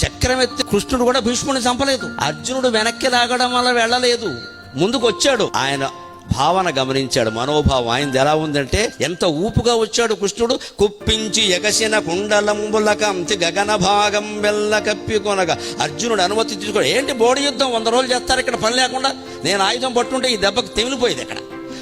చక్రం ఎత్తి కృష్ణుడు కూడా భీష్ముడిని చంపలేదు. అర్జునుడు వెనక్కి లాగడం వల్ల వెళ్ళలేదు. ముందుకు వచ్చాడు ఆయన భావన గమనించాడు. మనోభావం ఆయనది ఎలా ఉందంటే ఎంత ఊపుగా వచ్చాడు కృష్ణుడు. కుప్పించి ఎగసిన కుండలంబుల కంతి గగన భాగం వెళ్ళ కప్పికొనగా అర్జునుడు అనుమతి తీసుకోడు ఏంటి బోడి యుద్ధం? వంద రోజులు చేస్తారు ఇక్కడ పని లేకుండా? నేను ఆయుధం పట్టుంటే ఈ దెబ్బకి తెమిలిపోయేది ఇక్కడ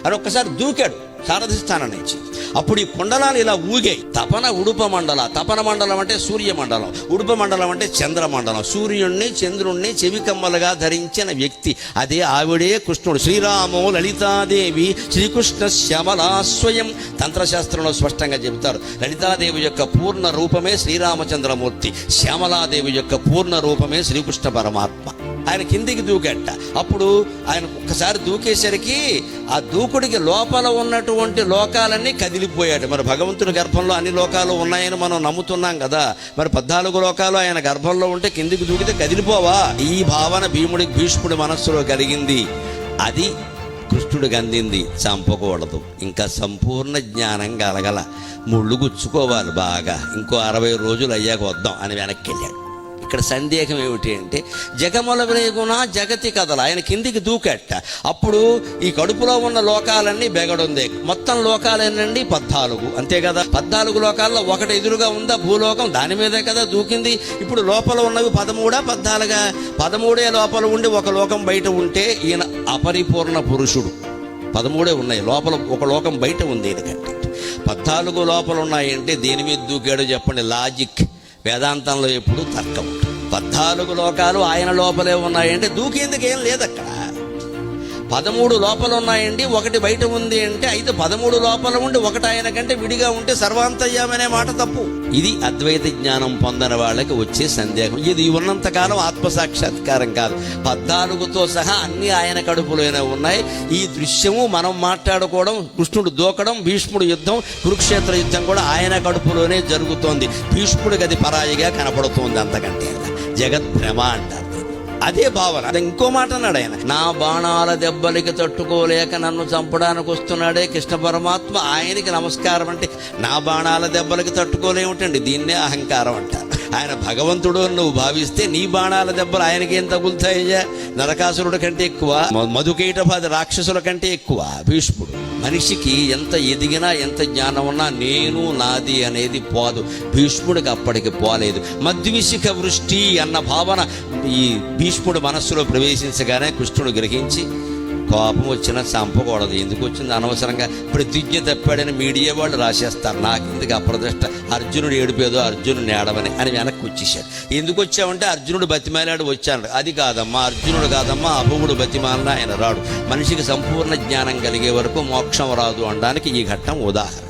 అని ఒక్కసారి దూకాడు. సారథి స్థానం నుంచి అప్పుడు ఈ కుండలాలు ఇలా ఊగాయి. తపన ఉడుప మండల తపన మండలం అంటే సూర్య మండలం ఉడుప మండలం అంటే చంద్ర మండలం సూర్యుణ్ణి చంద్రుణ్ణి చెవికమ్మలుగా ధరించిన వ్యక్తి. అదే ఆవిడే కృష్ణుడు. శ్రీరామో లలితాదేవి శ్రీకృష్ణ శ్యామలా స్వయం తంత్రశాస్త్రంలో స్పష్టంగా చెబుతారు. లలితాదేవి యొక్క పూర్ణ రూపమే శ్రీరామచంద్రమూర్తి. శ్యామలాదేవి యొక్క పూర్ణ రూపమే శ్రీకృష్ణ పరమాత్మ. ఆయన కిందికి దూకట. అప్పుడు ఆయన ఒక్కసారి దూకేసరికి ఆ దూకుడికి లోపల ఉన్నటువంటి లోకాలన్నీ కదిలిపోయాడు మరి భగవంతుని గర్భంలో అన్ని లోకాలు ఉన్నాయని మనం నమ్ముతున్నాం కదా. మరి పద్నాలుగు లోకాలు ఆయన గర్భంలో ఉంటే కిందికి దూకితే కదిలిపోవా? ఈ భావన భీముడికి భీష్ముడి మనస్సులో కలిగింది. అది కృష్ణుడికి అందింది. చంపకూడదు. ఇంకా సంపూర్ణ జ్ఞానం కలగల. ముళ్ళు గుచ్చుకోవాలి బాగా. ఇంకో అరవై రోజులు అయ్యాక వద్దాం అని వెనక్కి వెళ్ళాడు. ఇక్కడ సందేహం ఏమిటి అంటే జగముల జగతి కథలు ఆయన కిందికి దూకట్ట అప్పుడు ఈ కడుపులో ఉన్న లోకాలన్నీ బెగడుంది. మొత్తం లోకాలేనండి పద్నాలుగు. అంతే కదా? పద్నాలుగు లోకాల్లో ఒకటి ఎదురుగా ఉందా భూలోకం? దాని మీదే కదా దూకింది. ఇప్పుడు లోపల ఉన్నవి పదమూడా పద్నాలుగా? పదమూడే లోపల ఉండి ఒక లోకం బయట ఉంటే ఈయన అపరిపూర్ణ పురుషుడు. పదమూడే ఉన్నాయి. లోపల ఒక లోకం బయట ఉంది ఈయనకంటే. పద్నాలుగు లోపల ఉన్నాయంటే దేని మీద దూకాడో చెప్పండి. లాజిక్. వేదాంతంలో ఎప్పుడు తర్కం. పద్నాలుగు లోకాలు ఆయన లోపలే ఉన్నాయంటే దూకేందుకు ఏం లేదు అక్కడ పదమూడు లోపల ఉన్నాయండి ఒకటి బయట ఉంది అంటే అయితే పదమూడు లోపల ఉండి ఒకటి ఆయన కంటే విడిగా ఉంటే సర్వాంతయ్యామనే మాట తప్పు. ఇది అద్వైత జ్ఞానం పొందని వాళ్ళకి వచ్చే సందేహం. ఇది ఉన్నంతకాలం ఆత్మ సాక్షాత్కారం కాదు. పద్నాలుగుతో సహా అన్ని ఆయన కడుపులోనే ఉన్నాయి. ఈ దృశ్యము మనం మాట్లాడుకోవడం కృష్ణుడు దూకడం భీష్ముడు యుద్ధం కురుక్షేత్ర యుద్ధం కూడా ఆయన కడుపులోనే జరుగుతోంది. భీష్ముడికి అది పరాయిగా కనపడుతోంది అంతకంటే. జగత్ భ్రమ అంటారు అదే భావన. అది ఇంకో మాట అన్నాడు ఆయన. నా బాణాల దెబ్బలకి తట్టుకోలేక నన్ను చంపడానికి వస్తున్నాడే కృష్ణ పరమాత్మ. ఆయనకి నమస్కారం అంటే నా బాణాల దెబ్బలకి తట్టుకోలేమిటండి దీన్నే అహంకారం అంటారు. ఆయన భగవంతుడు నువ్వు భావిస్తే నీ బాణాల దెబ్బలు ఆయనకి ఏం తగులుతాయ్యా? నరకాసురుడి కంటే ఎక్కువ మ- మధుకైటపాది రాక్షసుల కంటే ఎక్కువ. భీష్ముడు మనిషికి ఎంత ఎదిగినా ఎంత జ్ఞానం ఉన్నా నేను నాది అనేది పోదు. భీష్ముడికి అప్పటికి పోలేదు. మద్విశిఖ వృష్టి అన్న భావన ఈ భీష్ముడు మనస్సులో ప్రవేశించగానే కృష్ణుడు గ్రహించి కోపం వచ్చినా చంపకూడదు. ఎందుకు వచ్చింది? అనవసరంగా ప్రతిజ్ఞ తప్పాడని మీడియా వాళ్ళు రాసేస్తారు. నాకు ఎందుకు అప్రదృష్ట అర్జునుడు ఏడిపోయేదో అర్జునుడు ఏడవని అని వెనక్కి వచ్చేసాడు ఎందుకు వచ్చావంటే అర్జునుడు బతిమాలాడు వచ్చాడు అది కాదమ్మా అర్జునుడు కాదమ్మా అభువుడు బతిమాలిన ఆయన రాడు. మనిషికి సంపూర్ణ జ్ఞానం కలిగే వరకు మోక్షం రాదు అనడానికి ఈ ఘట్టం ఉదాహరణ.